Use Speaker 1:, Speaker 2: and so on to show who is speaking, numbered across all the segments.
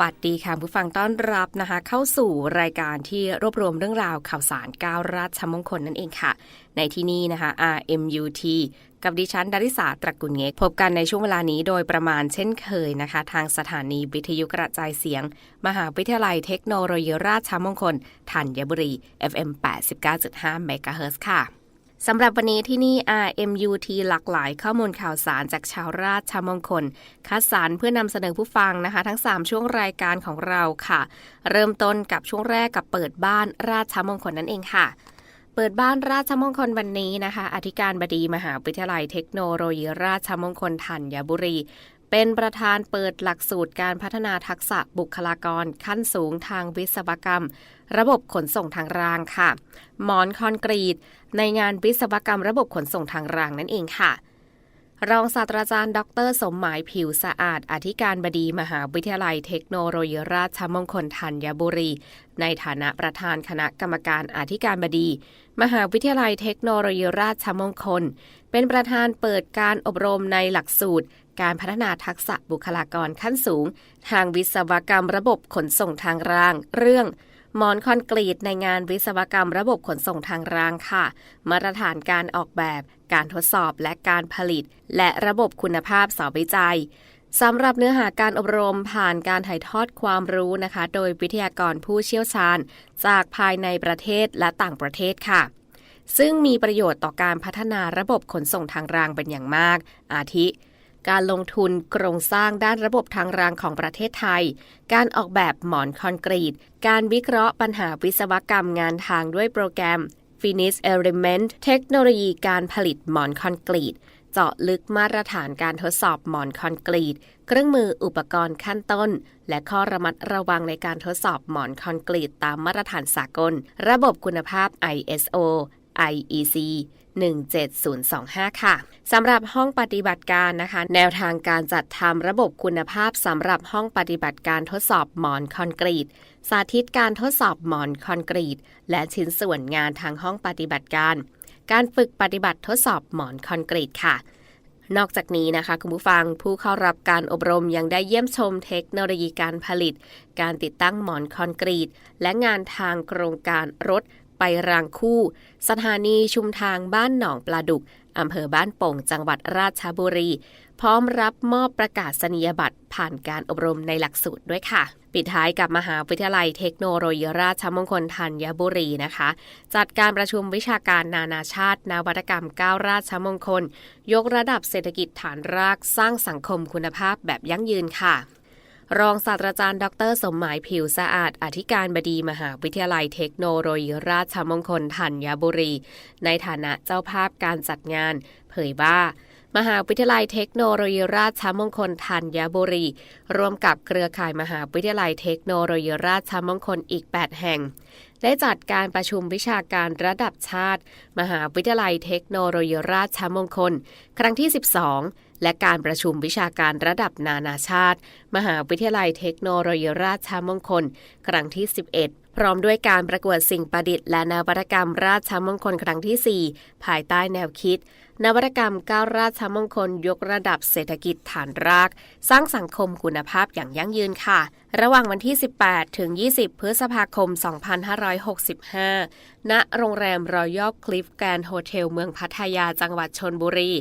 Speaker 1: วัสดีค่ะผู้ฟังต้อนรับนะคะ เข้าสู่รายการที่รวบรวมเรื่องราวข่าวสารก้าวราชมงคลนั่นเองค่ะ ในที่นี้นะคะ RMUT กับดิฉันดาริสาตระกุลเงกพบกันในช่วงเวลานี้โดยประมาณเช่นเคยนะคะ ทางสถานีวิทยุกระจายเสียง มหาวิทยาลัยเทคโนโลยีราชมงคลธัญบุรี FM 89.5 MHz ค่ะ สำหรับวันนี้ที่นี่ RMUT หลากหลายข้อมูลข่าวสารจากชาวราชมงคล คัดสรรเพื่อนำเสนอผู้ฟังนะคะ ทั้ง 3 ช่วงรายการของเราค่ะ เริ่มต้นกับช่วงแรกกับเปิดบ้านราชมงคลนั่นเองค่ะ เปิดบ้านราชมงคลวันนี้นะคะ อธิการบดีมหาวิทยาลัยเทคโนโลยีราชมงคลธัญบุรี เป็นประธานเปิดหลักสูตรการพัฒนาทักษะบุคลากรขั้นสูงทางวิศวกรรม ระบบขนส่งทางรางค่ะ หมอนคอนกรีต ในงานวิศวกรรมระบบขนส่งทางรางนั่นเองค่ะรองศาสตราจารย์ ดร สมหมายผิวสะอาด อธิการบดีมหาวิทยาลัยเทคโนโลยีราชมงคลธัญบุรี ในฐานะประธานคณะกรรมการอธิการบดี มหาวิทยาลัยเทคโนโลยีราชมงคล เป็นประธานเปิดการอบรมในหลักสูตรการพัฒนาทักษะบุคลากรขั้นสูง ทางวิศวกรรมระบบขนส่งทางราง เรื่องมอนคอนกรีตในงานวิศวกรรมระบบขนส่งทางรางค่ะ มาตรฐานการออกแบบ การทดสอบและการผลิต และระบบคุณภาพสอบวิจัยสำหรับเนื้อหาการอบรมผ่านการถ่ายทอดความรู้นะคะ โดยวิทยากรผู้เชี่ยวชาญ จากภายในประเทศและต่างประเทศค่ะ ซึ่งมีประโยชน์ต่อการพัฒนาระบบขนส่งทางรางเป็นอย่างมาก อาทิ การลงทุนโครงสร้างด้านระบบทางรางของประเทศไทย การออกแบบหมอนคอนกรีต การวิเคราะห์ปัญหาวิศวกรรมงานทางด้วยโปรแกรม Finish Element เทคโนโลยีการผลิตหมอนคอนกรีต เจาะลึกมาตรฐานการทดสอบหมอนคอนกรีต เครื่องมืออุปกรณ์ขั้นต้น และข้อระมัดระวังในการทดสอบหมอนคอนกรีตตามมาตรฐานสากล ระบบคุณภาพ ISO IEC 17025 ค่ะสำหรับห้องปฏิบัติการนะคะ แนวทางการจัดทำระบบคุณภาพสำหรับห้องปฏิบัติการทดสอบหมอนคอนกรีต สาธิตการทดสอบหมอนคอนกรีต และชิ้นส่วนงานทางห้องปฏิบัติการ การฝึกปฏิบัติทดสอบหมอนคอนกรีตค่ะนอกจากนี้นะคะ คุณผู้ฟังผู้เข้ารับการอบรมยังได้เยี่ยมชมเทคโนโลยีการผลิต การติดตั้งหมอนคอนกรีต และงานทางโครงการรถ ไปรางคู่ สถานีชุมทางบ้านหนองปลาดุกอำเภอบ้านโป่งจังหวัดราชบุรี พร้อมรับมอบประกาศนียบัตรผ่านการอบรมในหลักสูตรด้วยค่ะ ปิดท้ายกับมหาวิทยาลัยเทคโนโลยีราชมงคลธัญบุรีนะคะ จัดการประชุมวิชาการนานาชาติ นวัตกรรมก้าวราชมงคล ยกระดับเศรษฐกิจฐานรากสร้างสังคมคุณภาพแบบยั่งยืนค่ะ รองศาสตราจารย์ ดร สมหมายผิวสะอาด อธิการบดีมหาวิทยาลัยเทคโนโลยีราชมงคลธัญบุรี ในฐานะเจ้าภาพการจัดงาน เผยว่ามหาวิทยาลัยเทคโนโลยีราชมงคลธัญบุรี ร่วมกับเครือข่ายมหาวิทยาลัยเทคโนโลยีราชมงคลอีก 8 แห่ง ได้จัดการประชุมวิชาการระดับชาติ มหาวิทยาลัยเทคโนโลยีราชมงคล ครั้งที่ 12 และการประชุมวิชาการระดับนานาชาติ มหาวิทยาลัยเทคโนโลยีราชมงคล ครั้งที่ 11พร้อมด้วยการประกวดสิ่งประดิษฐ์และนวัตกรรมราชมงคลครั้งที่ 4 ภายใต้แนวคิด นวัตกรรมก้าวราชมงคลยกระดับเศรษฐกิจฐานราก สร้างสังคมคุณภาพอย่างยั่งยืนค่ะ ระหว่างวันที่ 18 ถึง 20 พฤษภาคม 2565 ณ โรงแรมรอยัลคลิฟแกรนด์โฮเทลเมืองพัทยาจังหวัดชนบุรี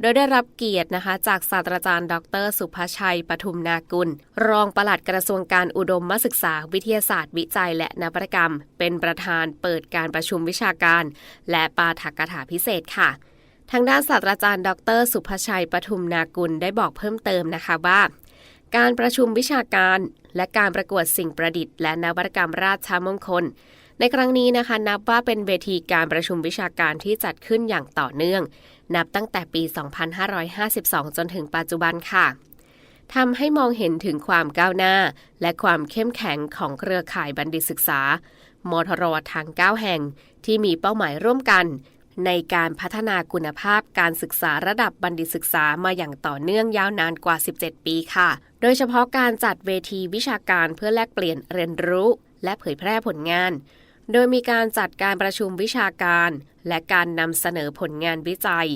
Speaker 1: โดยได้รับเกียรตินะคะ จากศาสตราจารย์ ดร สุภชัยปทุมนากุล รองปลัดกระทรวงการอุดมศึกษา วิทยาศาสตร์วิจัย และนวัตกรรม เป็นประธานเปิดการประชุมวิชาการ และปาฐกถาพิเศษค่ะ ทางด้านศาสตราจารย์ ดร สุภชัยปทุมนากุลได้บอกเพิ่มเติมนะคะว่า การประชุมวิชาการ และการประกวดสิ่งประดิษฐ์ และนวัตกรรมราชมงคล ในครั้งนี้นะคะนับว่าเป็นเวทีการประชุมวิชาการที่จัดขึ้นอย่างต่อเนื่อง นับตั้งแต่ปี 2552 จนถึงปัจจุบันค่ะทำให้มองเห็นถึงความก้าวหน้า และความเข้มแข็งของเครือข่ายบัณฑิตศึกษามทรทาง 9 แห่ง ที่มีเป้าหมายร่วมกัน ในการพัฒนาคุณภาพการศึกษาระดับบัณฑิตศึกษามาอย่างต่อเนื่องยาวนานกว่า 17 ปีค่ะ โดยเฉพาะการจัดเวทีวิชาการเพื่อแลกเปลี่ยนเรียนรู้ และเผยแพร่ผลงาน โดยมีการจัดการประชุมวิชาการ และการนำเสนอผลงานวิจัย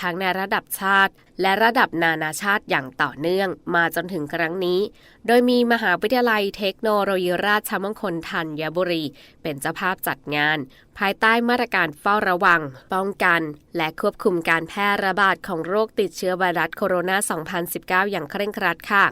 Speaker 1: ทั้งในระดับชาติ และระดับนานาชาติอย่างต่อเนื่องมาจนถึงครั้งนี้ โดยมีมหาวิทยาลัยเทคโนโลยีราชมงคลธัญบุรี เป็นเจ้าภาพจัดงาน ภายใต้มาตรการเฝ้าระวัง ป้องกัน และควบคุมการแพร่ระบาดของโรคติดเชื้อไวรัสโคโรนา 2019 อย่างเคร่งครัดค่ะ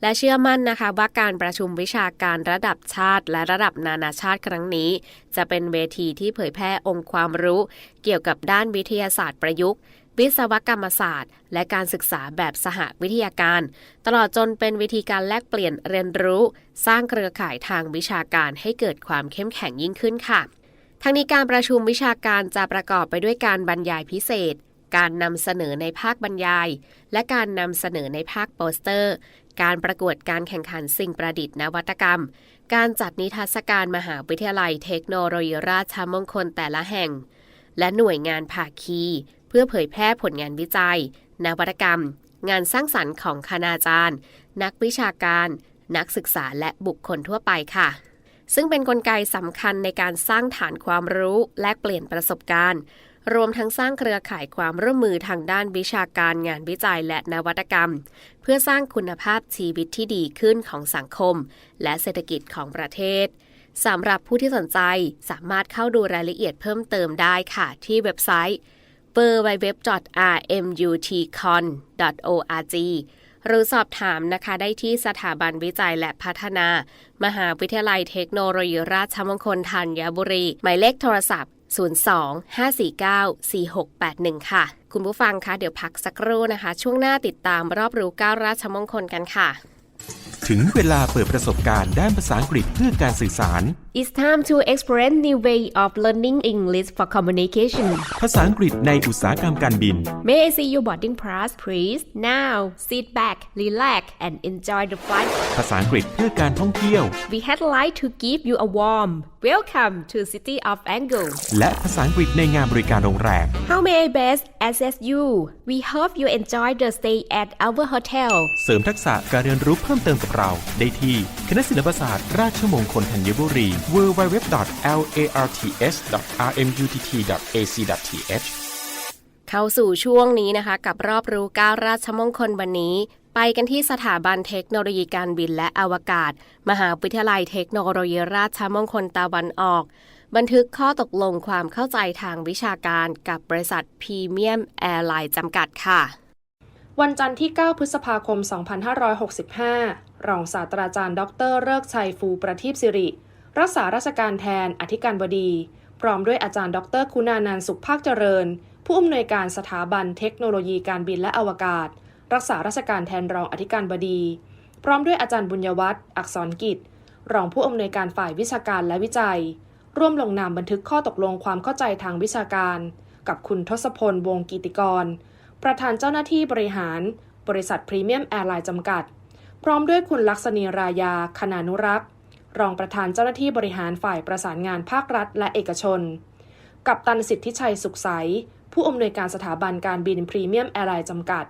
Speaker 1: และเชื่อมั่นนะคะว่าการประชุมวิชาการระดับชาติ และระดับนานาชาติครั้งนี้ จะเป็นเวทีที่เผยแพร่องค์ความรู้ เกี่ยวกับด้านวิทยาศาสตร์ประยุกต์วิศวกรรมศาสตร์ และการศึกษาแบบสหวิทยาการ ตลอดจนเป็นวิธีการแลกเปลี่ยนเรียนรู้ สร้างเครือข่ายทางวิชาการให้เกิดความเข้มแข็งยิ่งขึ้นค่ะ ทั้งนี้การประชุมวิชาการจะประกอบไปด้วยการบรรยายพิเศษ การนำเสนอในภาคบรรยาย และการนำเสนอในภาคโปสเตอร์ การประกวดการแข่งขันสิ่งประดิษฐ์นวัตกรรม การจัดนิทรรศการมหาวิทยาลัยเทคโนโลยีราชมงคลแต่ละแห่ง และหน่วยงานภาคี เพื่อเผยแพร่ผลงานวิจัย นวัตกรรม งานสร้างสรรค์ของคณาจารย์ นักวิชาการ นักศึกษาและบุคคลทั่วไปค่ะ ซึ่งเป็นนกลไกสำคัญในการสร้างฐานความรู้แลกเปลี่ยนประสบการณ์ รวมทั้งสร้างเครือข่ายความร่วมมือทางด้านวิชาการงานวิจัยและนวัตกรรม เพื่อสร้างคุณภาพชีวิตที่ดีขึ้นของสังคม และเศรษฐกิจของประเทศสำหรับผู้ที่สนใจสามารถเข้าดูรายละเอียดเพิ่มเติมได้ค่ะ ที่เว็บไซต์ www.rmutcon.org หรือสอบถามนะคะได้ที่สถาบันวิจัยและพัฒนา มหาวิทยาลัยเทคโนโลยีราชมงคลธัญบุรี หมายเลขโทรศัพท์ 02-549-4681 ค่ะ คุณผู้ฟังคะเดี๋ยวพักสักครู่นะคะ ช่วงหน้าติดตามรอบรู้ก้าวราชมงคลกันค่ะ
Speaker 2: ถึงเวลาเปิดประสบการณ์ด้านภาษาอังกฤษเพื่อการสื่อสาร
Speaker 1: It's time to explore new way of learning English for communication
Speaker 2: ภาษาอังกฤษในอุตสาหกรรมการบิน
Speaker 1: May I see your boarding pass please Now sit back relax and enjoy the flight
Speaker 2: ภาษาอังกฤษเพื่อการท่องเที่ยว
Speaker 1: We had like to give you a warm welcome to City of Angle
Speaker 2: และภาษาอังกฤษในงานบริการโรงแรม
Speaker 1: How may I best assist you We hope you enjoy the stay at our hotel
Speaker 2: เสริมทักษะการเรียนรู้เพิ่มเติมกับเรา ได้ที่คณะศิลปศาสตร์ ราชมงคลธัญบุรี www.larts.rmutt.ac.th
Speaker 1: เข้าสู่ช่วงนี้นะคะ กับรอบรู้ก้าวราชมงคลวันนี้ ไปกันที่สถาบันเทคโนโลยีการบินและอวกาศ มหาวิทยาลัยเทคโนโลยีราชมงคลตะวันออก บันทึกข้อตกลงความเข้าใจทางวิชาการกับบริษัทพรีเมียมแอร์ไลน์จำกัดค่ะ
Speaker 3: วันจันทร์ที่ 9 พฤษภาคม 2565 รองศาสตราจารย์ ดร เลิกษ์ชัยฟูประทีปสิริ รักษาราชการแทนอธิการบดี พร้อมด้วยอาจารย์ ดร คุณานันสุขภาคเจริญ ผู้อำนวยการสถาบันเทคโนโลยีการบินและอวกาศ รักษาราชการแทนรองอธิการบดี พร้อมด้วยอาจารย์บุญยวัฒน์อักษรกิจ รองผู้อำนวยการฝ่ายวิชาการและวิจัย ร่วมลงนามบันทึกข้อตกลงความเข้าใจทางวิชาการ กับคุณทศพลวงกิติกร ประธานเจ้าหน้าที่บริหาร บริษัทพรีเมียมแอร์ไลน์จำกัด พร้อมด้วยคุณลักษณีรายาคณานุรักษ์ รองประธานเจ้าหน้าที่บริหารฝ่ายประสานงานภาครัฐและเอกชน กับตันสิทธิชัยสุขใส ผู้อำนวยการสถาบันการบินพรีเมียมแอร์ไลน์จำกัด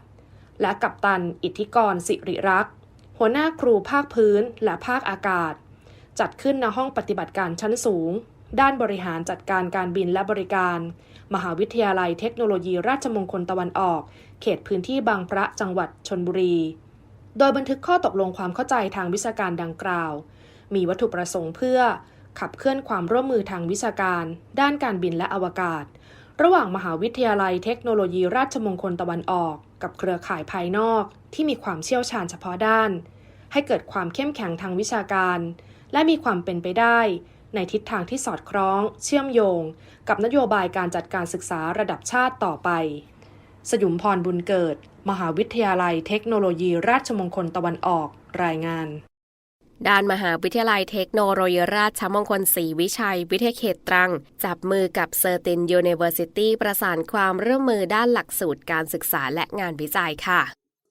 Speaker 3: และกับตันอิทธิกรสิริรักษ์หัวหน้าครูภาคพื้นและภาคอากาศ จัดขึ้นณห้องปฏิบัติการชั้นสูง ด้านบริหารจัดการการบินและบริการ มหาวิทยาลัยเทคโนโลยีราชมงคลตะวันออก เขตพื้นที่บางพระจังหวัดชนบุรี โดยบันทึกข้อตกลงความเข้าใจทางวิชาการดังกล่าว มีวัตถุประสงค์เพื่อ ขับเคลื่อนความร่วมมือทางวิชาการ ด้านการบินและอวกาศ ระหว่างมหาวิทยาลัยเทคโนโลยีราชมงคลตะวันออก กับเครือข่ายภายนอก ที่มีความเชี่ยวชาญเฉพาะด้าน ให้เกิดความเข้มแข็งทางวิชาการ และมีความเป็นไปได้ในทิศทางที่สอดคล้อง เชื่อมโยง กับนโยบายการจัดการศึกษาระดับชาติต่อไป สยุมพรบุญเกิด มหาวิทยาลัยเทคโนโลยีราชมงคลตะวันออก รายงาน
Speaker 1: ด้านมหาวิทยาลัยเทคโนโลยีราชมงคลศรีวิชัย วิทยาเขตตรัง จับมือกับเซอร์ตินยูนิเวอร์ซิตี้ประสานความร่วมมือด้านหลักสูตรการศึกษาและงานวิจัยค่ะ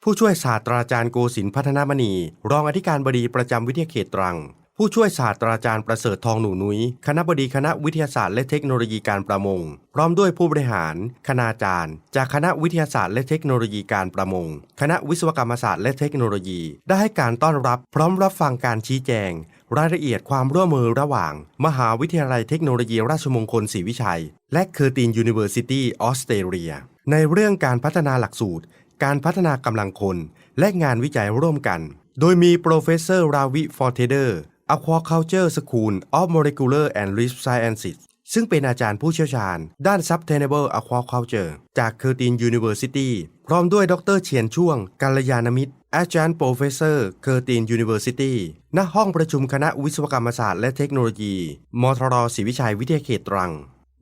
Speaker 4: ผู้ช่วยศาสตราจารย์โกศินพัฒนามณี รองอธิการบดีประจำวิทยาเขตตรัง ผู้ช่วยศาสตราจารย์ประเสริฐทองหนูนุย้ยคณะบดีคณะวิทยาศาสตร์และเทคโนโลยีการประมง พร้อมด้วยผู้บริหาร คณาจารย์ จากคณะวิทยาศาสตร์และเทคโนโลยีการประมง คณะวิศวกรรมศาสตร์และเทคโนโลยี ได้ให้การต้อนรับ พร้อมรับฟังการชี้แจง รายละเอียดความร่วมมือระหว่าง มหาวิทยาลัยเทคโนโลยีราชมงคลศรีวิชัย และเคอร์ตินยูนิเวอร์ซิตี้ออสเตรเลียในเรื่องการพัฒนาหลักสูตร การพัฒนากำลังคน และงานวิจัยร่วมกัน โดยมีโปรเฟสเซอร์ราวิฟอร์เทเดอร์ Aquaculture School of Molecular and Reef Sciences ซึ่งเป็นอาจารย์ผู้เชี่ยวชาญ ด้าน Sustainable Aquaculture จากเคอร์ตินยูนิเวอร์ซิตี้พร้อมด้วยดรเฉียนช่วงกัลยาณมิตร อาจารย์โปรเฟสเซอร์ เคอร์ตินยูนิเวอร์ซิตี้ณห้องประชุมคณะวิศวกรรมศาสตร์และเทคโนโลยี มทรศรีวิชัยวิทยาเขตตรัง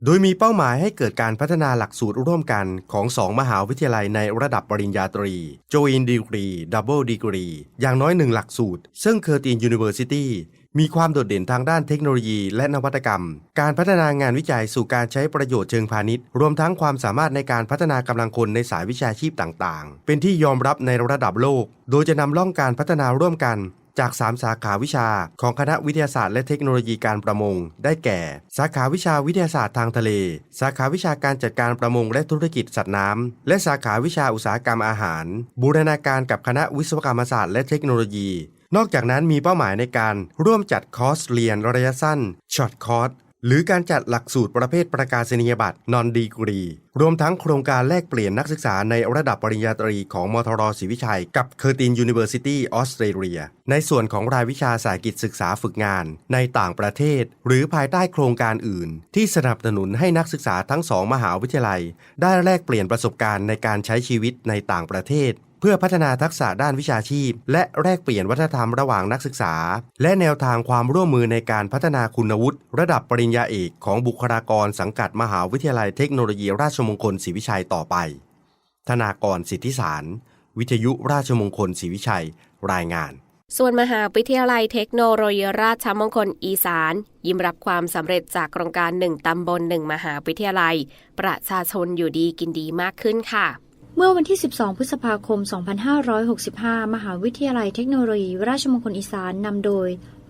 Speaker 4: โดยมีเป้าหมายให้เกิดการพัฒนาหลักสูตรร่วมกันของ 2 มหาวิทยาลัยในระดับปริญญาตรี Joint Degree Double Degree อย่างน้อยหนึ่งหลักสูตร ซึ่งเคอร์ตินยูนิเวอร์ซิตี้มีความโดดเด่นทางด้านเทคโนโลยีและนวัตกรรม การพัฒนางานวิจัยสู่การใช้ประโยชน์เชิงพาณิชย์ รวมทั้งความสามารถในการพัฒนากำลังคนในสายวิชาชีพต่าง ๆ เป็นที่ยอมรับในระดับโลก โดยจะนำล่องการพัฒนาร่วมกัน จาก 3 สาขาวิชาของคณะวิทยาศาสตร์และเทคโนโลยีการประมง ได้แก่ สาขาวิชาวิทยาศาสตร์ทางทะเล สาขาวิชาการจัดการประมงและธุรกิจสัตว์น้ำและสาขาวิชาอุตสาหกรรมอาหาร บูรณาการกับคณะวิศวกรรมศาสตร์และเทคโนโลยีนอกจากนั้นมีเป้าหมายในการร่วมจัดคอร์สเรียนระยะสั้นช็อตคอร์ส หรือการจัดหลักสูตรประเภทประกาศนียบัตรนอนดีกรี รวมทั้งโครงการแลกเปลี่ยนนักศึกษาในระดับปริญญาตรีของมทรศรีวิชัย กับเคอร์ตินยูนิเวอร์ซิตี้ออสเตรเลีย ในส่วนของรายวิชาสายกิจศึกษาฝึกงานในต่างประเทศ หรือภายใต้โครงการอื่น ที่สนับสนุนให้นักศึกษาทั้งสองมหาวิทยาลัย ได้แลกเปลี่ยนประสบการณ์ในการใช้ชีวิตในต่างประเทศ พื่อพัฒนาทักษะด้านวิชาชีพ และแลกเปลี่ยนวัฒนธรรมระหว่างนักศึกษา และแนวทางความร่วมมือในการพัฒนาคุณวุฒิระดับปริญญาเอกของบุคลากรสังกัดมหาวิทยาลัยเทคโนโลยีราชมงคลศรีวิชัยต่อไป ธนากรสิทธิสาร วิทยุราชมงคลศรีวิชัย รายงาน
Speaker 1: ส่วนมหาวิทยาลัยเทคโนโลยีราชมงคลอีสาน ยิ้มรับความสำเร็จจากโครงการหนึ่งตำบลหนึ่งมหาวิทยาลัย ประชาชนอยู่ดีกินดีมากขึ้นค่ะ
Speaker 5: เมื่อวันที่ 12 พฤษภาคม 2565 มหาวิทยาลัยเทคโนโลยี ราชมงคลอีสานนำโดย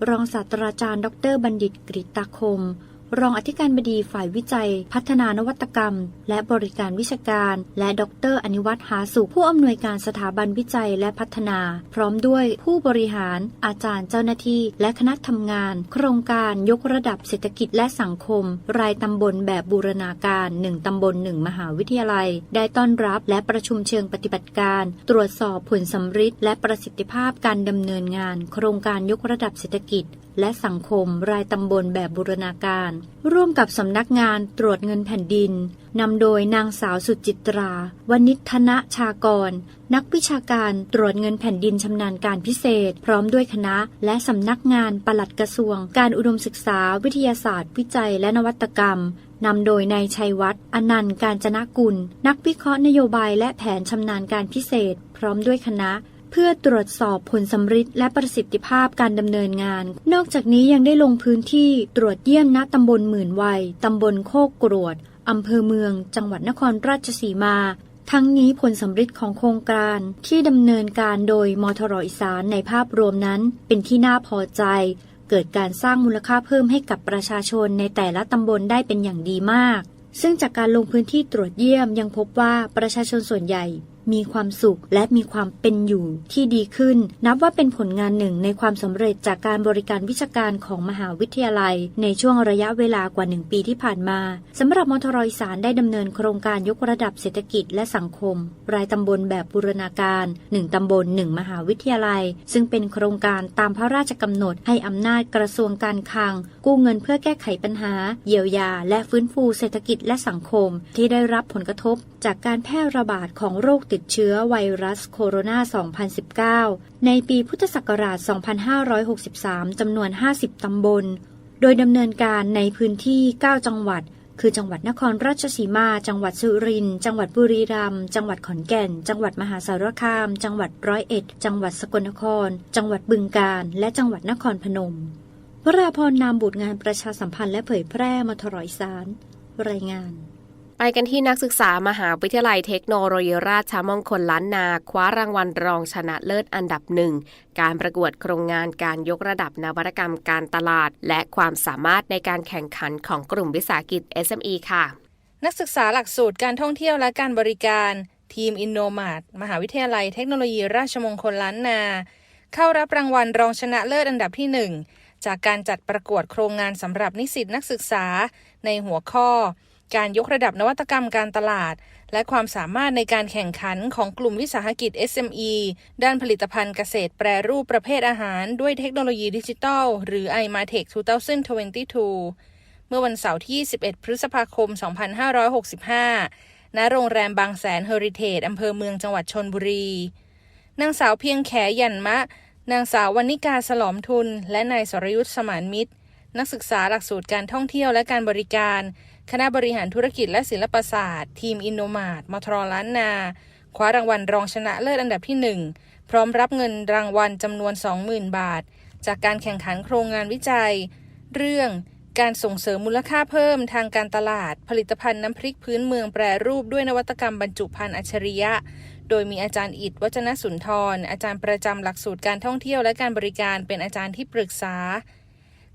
Speaker 5: รองศาสตราจารย์ ดร บัณฑิตกฤตตาคม รองอธิการบดีฝ่ายวิจัย พัฒนานวัตกรรม และบริการวิชาการ และดร อนิวัฒน์หาสุขผู้อำนวยการสถาบันวิจัยและพัฒนา พร้อมด้วยผู้บริหาร อาจารย์เจ้าหน้าที่ และคณะทำงาน โครงการยกระดับเศรษฐกิจและสังคม รายตำบลแบบบูรณาการ 1ตำบล 1 มหาวิทยาลัย ได้ต้อนรับและประชุมเชิงปฏิบัติการ ตรวจสอบผลสำฤทธิ์และประสิทธิภาพการดำเนินงาน โครงการยกระดับเศรษฐกิจ และสังคมรายตำบลแบบบูรณาการ ร่วมกับสำนักงานตรวจเงินแผ่นดินนำโดยนางสาวสุจิตราวณิธนชากร นักวิชาการตรวจเงินแผ่นดินชำนาญการพิเศษ พร้อมด้วยคณะ และสำนักงานปลัดกระทรวง การอุดมศึกษา วิทยาศาสตร์ วิจัยและนวัตกรรมนำโดยนายชัยวัฒน์อนันต์การจนะกุล นักวิเคราะห์นโยบายและแผนชำนาญการพิเศษ พร้อมด้วยคณะ พื่อตรวจสอบผลสำฤทธิ์และประสิทธิภาพการดำเนินงาน นอกจากนี้ยังได้ลงพื้นที่ตรวจเยี่ยมณตำบลหมื่นวัยตำบลโคกกรวดอำเภอเมือง จังหวัดนครราชสีมา ทั้งนี้ผลสำฤทธิ์ของโครงการที่ดำเนินการโดยมทรอีสานในภาพรวมนั้น เป็นที่น่าพอใจ เกิดการสร้างมูลค่าเพิ่มให้กับประชาชนในแต่ละตำบลได้เป็นอย่างดีมาก ซึ่งจากการลงพื้นที่ตรวจเยี่ยมยังพบว่าประชาชนส่วนใหญ่ มีความสุขและมีความเป็นอยู่ที่ดีขึ้น นับว่าเป็นผลงานหนึ่งในความสำเร็จจากการบริการวิชาการของมหาวิทยาลัย ในช่วงระยะเวลากว่า 1 ปีที่ผ่านมาสำหรับมทรอีสานได้ดำเนินโครงการยกระดับเศรษฐกิจและสังคม รายตำบลแบบบูรณาการ 1 ตำบล 1 มหาวิทยาลัย ซึ่งเป็นโครงการตามพระราชกำหนดให้อำนาจกระทรวงการคลัง กู้เงินเพื่อแก้ไขปัญหา เยียวยา และฟื้นฟูเศรษฐกิจและสังคม ที่ได้รับผลกระทบ จากการแพร่ระบาดของโรคติดติดเชื้อไวรัสโคโรนา 2019 ในปีพุทธศักราช 2563 จำนวน 50 ตำบล โดยดำเนินการในพื้นที่ 9 จังหวัด คือจังหวัดนครราชสีมา จังหวัดสุรินทร์ จังหวัดบุรีรัมย์ จังหวัดขอนแก่น จังหวัดมหาสารคาม จังหวัดร้อยเอ็ด จังหวัดสกลนคร จังหวัดบึงกาฬ และจังหวัดนครพนม วราพรนามบุตรงานประชาสัมพันธ์และเผยแพร่มาทรอีสานรายงาน
Speaker 1: กันที่นักศึกษามหาวิทยาลัยเทคโนโลยีราชมงคลล้านนา คว้ารางวัลรองชนะเลิศอันดับหนึ่ง การประกวดโครงงานการยกระดับนวัตกรรมการตลาด และความสามารถในการแข่งขันของกลุ่มวิสาหกิจ SME ค่ะ
Speaker 6: นักศึกษาหลักสูตรการท่องเที่ยวและการบริการ ทีมอินโนมาดมหาวิทยาลัยเทคโนโลยีราชมงคลล้านนา เข้ารับรางวัลรองชนะเลิศอันดับที่หนึ่งจากการจัดประกวดโครงงานสำหรับนิสิตนักศึกษาในหัวข้อ การยกระดับนวัตกรรมการตลาด และความสามารถในการแข่งขันของกลุ่มวิสาหกิจ SME ด้านผลิตภัณฑ์เกษตรแปรรูปประเภทอาหารด้วยเทคโนโลยีดิจิทัล หรือ iMartech 2022 เมื่อวันเสาร์ที่21พฤษภาคม 2565 ณ โรงแรมบางแสนเฮอริเทจอำเภอเมืองจังหวัดชนบุรี นางสาวเพียงแขยันมะ นางสาววนิกาสลอมทุน และนายสรยุทธสมานมิตร นักศึกษาหลักสูตรการท่องเที่ยวและการบริการ คณะบริหารธุรกิจและศิลปศาสตร์ ทีมอินโนมาดมทรล้านนา คว้ารางวัลรองชนะเลิศอันดับที่ 1 พร้อมรับเงินรางวัลจำนวน 20,000 บาท จากการแข่งขันโครงงานวิจัย เรื่องการส่งเสริมมูลค่าเพิ่มทางการตลาด ผลิตภัณฑ์น้ำพริกพื้นเมืองแปรรูปด้วยนวัตกรรมบรรจุภัณฑ์อัจฉริยะ โดยมีอาจารย์อิดวัจนสุนทร อาจารย์ประจำหลักสูตรการท่องเที่ยวและการบริการเป็นอาจารย์ที่ปรึกษา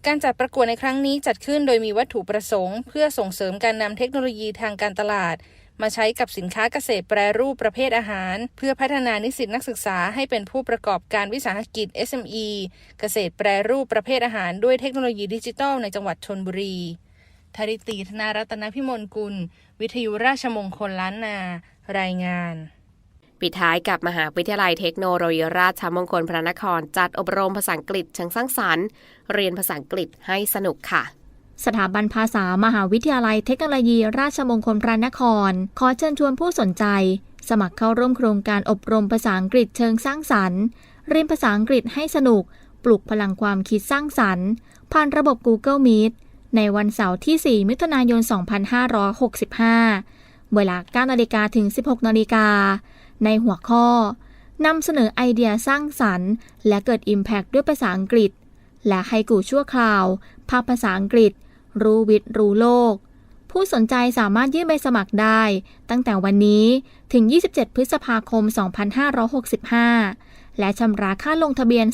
Speaker 6: การจัดประกวดในครั้งนี้จัดขึ้นโดยมีวัตถุประสงค์ เพื่อส่งเสริมการนำเทคโนโลยีทางการตลาด มาใช้กับสินค้าเกษตรแปรรูปประเภทอาหาร เพื่อพัฒนานิสิตนักศึกษาให้เป็นผู้ประกอบการวิสาหกิจ SME เกษตรแปรรูปประเภทอาหารด้วยเทคโนโลยีดิจิทัลในจังหวัดชนบุรีธริตีธนารัตนพิมลกุล วิทยุราชมงคลล้านนา รายงาน
Speaker 1: ปิดท้ายกับมหาวิทยาลัยเทคโนโลยีราชมงคลพระนคร จัดอบรมภาษาอังกฤษเชิงสร้างสรรค์ เรียนภาษาอังกฤษให้สนุกค่ะ
Speaker 7: สถาบันภาษามหาวิทยาลัยเทคโนโลยี ราชมงคลพระนคร ขอเชิญชวนผู้สนใจ สมัครเข้าร่วมโครงการอบรมภาษาอังกฤษเชิงสร้างสรรค์เรียนภาษาอังกฤษให้สนุก ปลุกพลังความคิดสร้างสรรค์ ผ่านระบบ Google Meet ในวันเสาร์ที่ 4 มิถุนายน 2565 เวลา9นาฬิกาถึง 16นาฬิกา ในหัวข้อนำเสนอไอเดียสร้างสรรค์ และเกิด Impact ด้วยภาษาอังกฤษ และให้กูชั่วคราว ภาคภาษาอังกฤษ รู้วิทย์รู้โลก ผู้สนใจสามารถยื่นใบสมัครได้ ตั้งแต่วันนี้ถึง 27 พฤษภาคม 2565 และชำระค่าลงทะเบียน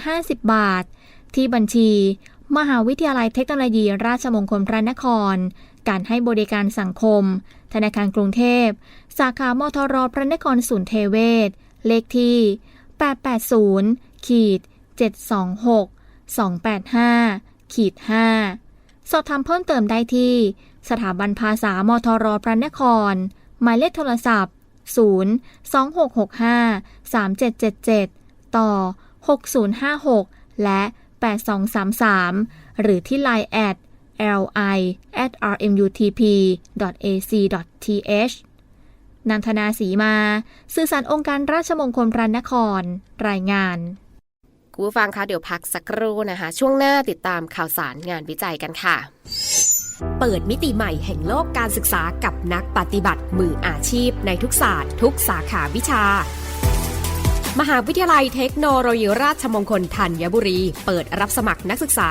Speaker 7: 350 บาท ที่บัญชี มหาวิทยาลัยเทคโนโลยี ราชมงคลพระนคร การให้บริการสังคม ธนาคารกรุงเทพ สาขามทรพระนครศูนย์เทเวศ เลขที่ 880ขีด726 285ขีด5สอบถามเพิ่มเติมได้ที่ สถาบันภาษามทรพระนคร หมายเลขโทรศัพท์ 0 2665 3777 ต่อ 6056 และ 8233 หรือที่ Line at li at rmutp.ac.th นันทนาสีมา สื่อสารองค์การราชมงคลพระนคร รายงาน
Speaker 1: คุณผู้ฟังคะเดี๋ยวพักสักครู่นะคะ ช่วงหน้าติดตามข่าวสารงานวิจัยกันค่ะ เปิดมิติใหม่แห่งโลกการศึกษากับนักปฏิบัติมืออาชีพในทุกศาสตร์ ทุกสาขาวิชา มหาวิทยาลัยเทคโนโลยีราชมงคลธัญบุรี เปิดรับสมัครนักศึกษา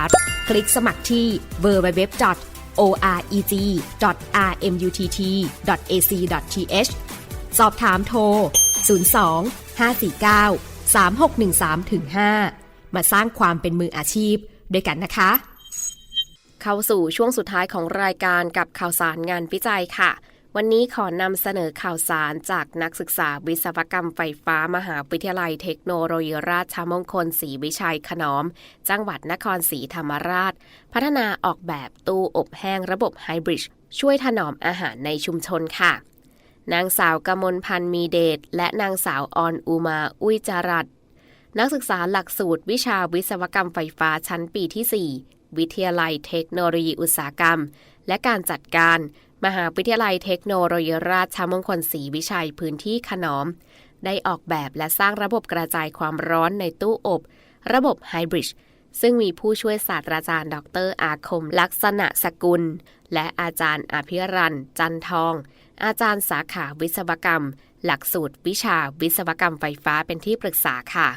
Speaker 1: คลิกสมัครที่ www.oreg.rmutt.ac.th สอบถามโทร 02 549 3613-5 มาสร้างความเป็นมืออาชีพด้วยกันนะคะ เข้าสู่ช่วงสุดท้ายของรายการกับข่าวสารงานวิจัยค่ะ วันนี้ขอนำเสนอข่าวสารจากนักศึกษาวิศวกรรมไฟฟ้ามหาวิทยาลัยเทคโนโลยีราชมงคลศรีวิชัยขนอม จังหวัดนครศรีธรรมราช พัฒนาออกแบบตู้อบแห้งระบบไฮบริดช่วยถนอมอาหารในชุมชนค่ะ นางสาวกมลพันธ์มีเดชและนางสาวออนอุมาอุ้ยจารัตนักศึกษาหลักสูตรวิชาวิศวกรรมไฟฟ้าชั้นปีที่ 4 วิทยาลัยเทคโนโลยีอุตสาหกรรม และการจัดการ มหาวิทยาลัยเทคโนโลยีราชมงคลศรีวิชัยพื้นที่ขนอม ได้ออกแบบและสร้างระบบกระจายความร้อนในตู้อบ ระบบไฮบริดซึ่งมีผู้ช่วยศาสตราจารย์ ดรอาคม ลักษณะสกุล และอาจารย์อภิรันจันทอง อาจารย์สาขาวิศวกรรม หลักสูตรวิชาวิศวกรรมไฟฟ้าเป็นที่ปรึกษาค่ะ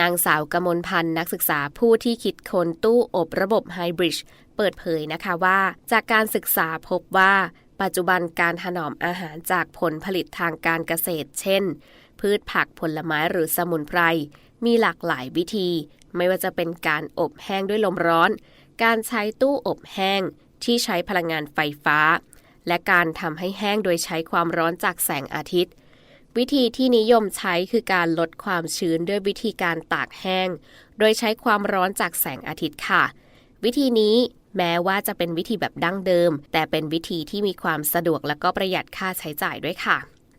Speaker 1: นางสาวกมลพันธ์นักศึกษาผู้ที่คิดค้นตู้อบระบบไฮบริดเปิดเผยนะคะว่า จากการศึกษาพบว่า ปัจจุบันการถนอมอาหารจากผลผลิตทางการเกษตร เช่น พืชผักผลไม้หรือสมุนไพร มีหลากหลายวิธี ไม่ว่าจะเป็นการอบแห้งด้วยลมร้อน การใช้ตู้อบแห้งที่ใช้พลังงานไฟฟ้า และการทำให้แห้งโดยใช้ความร้อนจากแสงอาทิตย์ วิธีที่นิยมใช้คือการลดความชื้นด้วยวิธีการตากแห้ง โดยใช้ความร้อนจากแสงอาทิตย์ค่ะ วิธีนี้ แม้ว่าจะเป็นวิธีแบบดั้งเดิม แต่เป็นวิธีที่มีความสะดวกและก็ประหยัดค่าใช้จ่ายด้วยค่ะ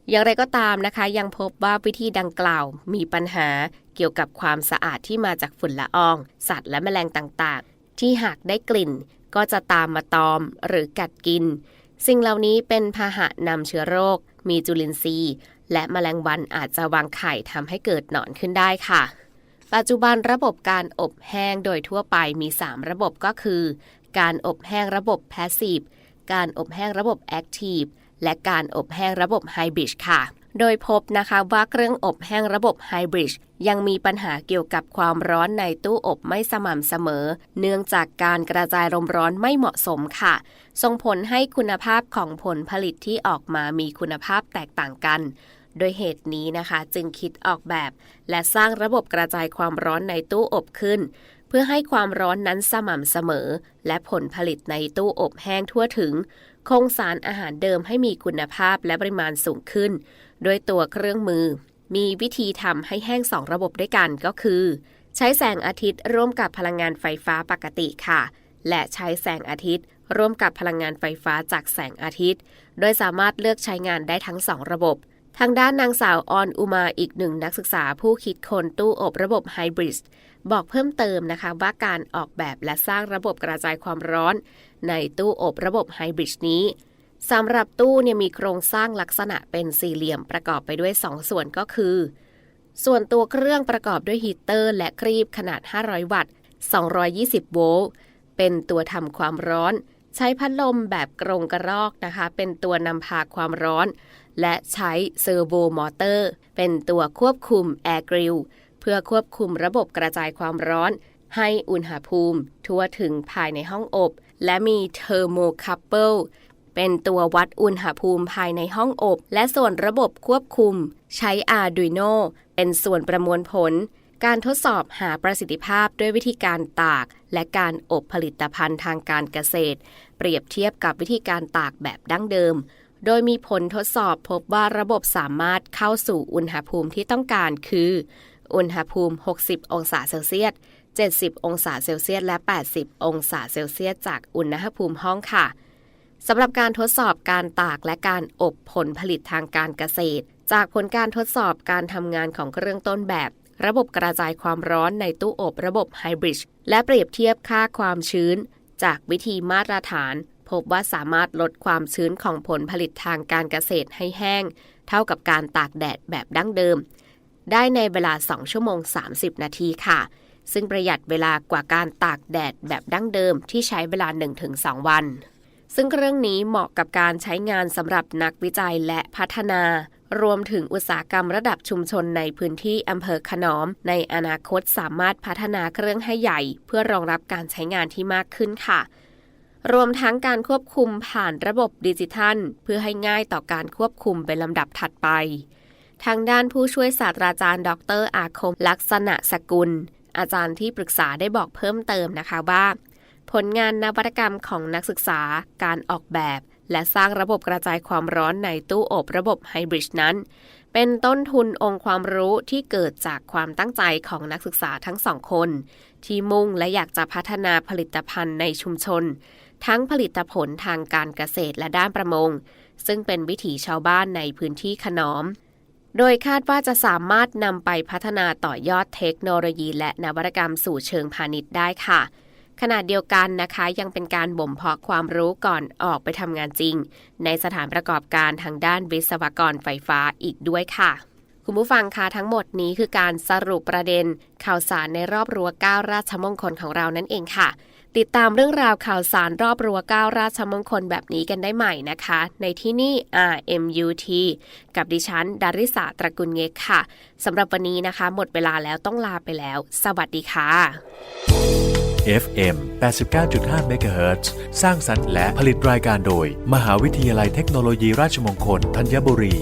Speaker 1: อย่างไรก็ตามนะคะ ยังพบว่าวิธีดังกล่าวมีปัญหาเกี่ยวกับความสะอาดที่มาจากฝุ่นละออง สัตว์และแมลงต่างๆ ที่หากได้กลิ่น ก็จะตามมาตอมหรือกัดกิน สิ่งเหล่านี้เป็นพาหะนำเชื้อโรค มีจุลินทรีย์ และแมลงวันอาจจะวางไข่ทำให้เกิดหนอนขึ้นได้ค่ะปัจจุบันระบบการอบแห้งโดยทั่วไปมี 3 ระบบก็คือ การอบแห้งระบบ Passive การอบแห้งระบบ Active และการอบแห้งระบบ Hybrid ค่ะ โดยพบนะคะว่าเครื่องอบแห้งระบบ Hybrid ยังมีปัญหาเกี่ยวกับความร้อนในตู้อบไม่สม่ำเสมอ เนื่องจากการกระจายลมร้อนไม่เหมาะสมค่ะ ส่งผลให้คุณภาพของผลผลิตที่ออกมามีคุณภาพแตกต่างกัน โดยเหตุนี้นะคะจึงคิดออกแบบ และสร้างระบบกระจายความร้อนในตู้อบขึ้น พื่อให้ความร้อนนั้นสม่ำเสมอ และผลผลิตในตู้อบแห้งทั่วถึง คงสารอาหารเดิมให้มีคุณภาพและปริมาณสูงขึ้นโดยตัวเครื่องมือ มีวิธีทำให้แห้งสองระบบด้วยกันก็คือ ใช้แสงอาทิตย์ร่วมกับพลังงานไฟฟ้าปกติค่ะ และใช้แสงอาทิตย์ร่วมกับพลังงานไฟฟ้าจากแสงอาทิตย์ โดยสามารถเลือกใช้งานได้ทั้งสองระบบ ทางด้านนางสาวออนอุมาอีกหนึ่งนักศึกษาผู้คิดค้นตู้อบระบบไฮบริด บอกเพิ่มเติมนะคะว่าการออกแบบและสร้างระบบกระจายความร้อน ในตู้อบระบบไฮบริดนี้สำหรับตู้เนี่ยมีโครงสร้างลักษณะเป็นสี่เหลี่ยมประกอบไปด้วย2ส่วนก็คือ ส่วนตัวเครื่องประกอบด้วยฮีเตอร์ และครีบขนาด 500 วัตต์ 220 โวลต์ เป็นตัวทำความร้อน ใช้พัดลมแบบกรงกระรอกนะคะ เป็นตัวนำพาความร้อน และใช้เซอร์โวมอเตอร์ เป็นตัวควบคุมแอร์กริล พื่อควบคุมระบบกระจายความร้อน ให้อุณหภูมิ ทั่วถึงภายในห้องอบ และมีเทอร์โมคัพเปิลเป็นตัววัดอุณหภูมิภายในห้องอบ และส่วนระบบควบคุม ใช้ Arduino เป็นส่วนประมวลผล การทดสอบหาประสิทธิภาพด้วยวิธีการตาก และการอบผลิตภัณฑ์ทางการเกษตร เปรียบเทียบกับวิธีการตากแบบดั้งเดิม โดยมีผลทดสอบพบว่าระบบสามารถเข้าสู่อุณหภูมิที่ต้องการคือ อุณหภูมิ 60 องศาเซลเซียส 70 องศาเซลเซียส และ 80 องศาเซลเซียส จากอุณหภูมิห้องค่ะสำหรับการทดสอบการตากและการอบผลผลิตทางการเกษตร จากผลการทดสอบการทำงานของเครื่องต้นแบบ ระบบกระจายความร้อนในตู้อบระบบไฮบริดและเปรียบเทียบค่าความชื้น จากวิธีมาตรฐาน พบว่าสามารถลดความชื้นของผลผลิตทางการเกษตรให้แห้ง เท่ากับการตากแดดแบบดั้งเดิม ได้ในเวลา 2 ชั่วโมง 30 นาทีค่ะ ซึ่งประหยัดเวลากว่าการตากแดดแบบดั้งเดิมที่ใช้เวลา 1-2 วัน ซึ่งเครื่องนี้เหมาะกับการใช้งานสำหรับนักวิจัยและพัฒนารวมถึงอุตสาหกรรมระดับชุมชนในพื้นที่อำเภอขนอม ในอนาคตสามารถพัฒนาเครื่องให้ใหญ่ เพื่อรองรับการใช้งานที่มากขึ้นค่ะ รวมทั้งการควบคุมผ่านระบบดิจิทัล เพื่อให้ง่ายต่อการควบคุมเป็นลำดับถัดไป ทางด้านผู้ช่วยศาสตราจารย์ ดร อาคม ลักษณะสกุล อาจารย์ที่ปรึกษาได้บอกเพิ่มเติมนะคะว่า ผลงานนวัตกรรมของนักศึกษาการออกแบบ และสร้างระบบกระจายความร้อนในตู้อบระบบไฮบริดนั้น เป็นต้นทุนองค์ความรู้ที่เกิดจากความตั้งใจของนักศึกษาทั้งสองคน ที่มุ่งและอยากจะพัฒนาผลิตภัณฑ์ในชุมชน ทั้งผลิตผลทางการเกษตรและด้านประมงซึ่งเป็นวิถีชาวบ้านในพื้นที่ขนอม โดยคาดว่าจะสามารถนำไปพัฒนาต่อยอดเทคโนโลยี และนวัตกรรมสู่เชิงพาณิชย์ได้ค่ะ ขณะเดียวกันนะคะยังเป็นการบ่มเพาะความรู้ก่อนออกไปทำงานจริง ในสถานประกอบการทางด้านวิศวกรไฟฟ้าอีกด้วยค่ะ คุณผู้ฟังคะทั้งหมดนี้คือการสรุปประเด็น ข่าวสารในรอบรั้วเก้าราชมงคลของเรานั่นเองค่ะ ติดตามเรื่องราวข่าวสารรอบรัวก้าวราชมงคลแบบนี้กันได้ใหม่นะคะ ในที่นี่ RMUT กับดิฉันดาริสาตระกุลเงกค่ะสำหรับวันนี้นะคะ หมดเวลาแล้วต้องลาไปแล้ว สวัสดีค่ะ
Speaker 8: FM 89.5 MHz สร้างสรรค์และผลิตรายการโดย มหาวิทยาลัยเทคโนโลยีราชมงคลธัญบุรี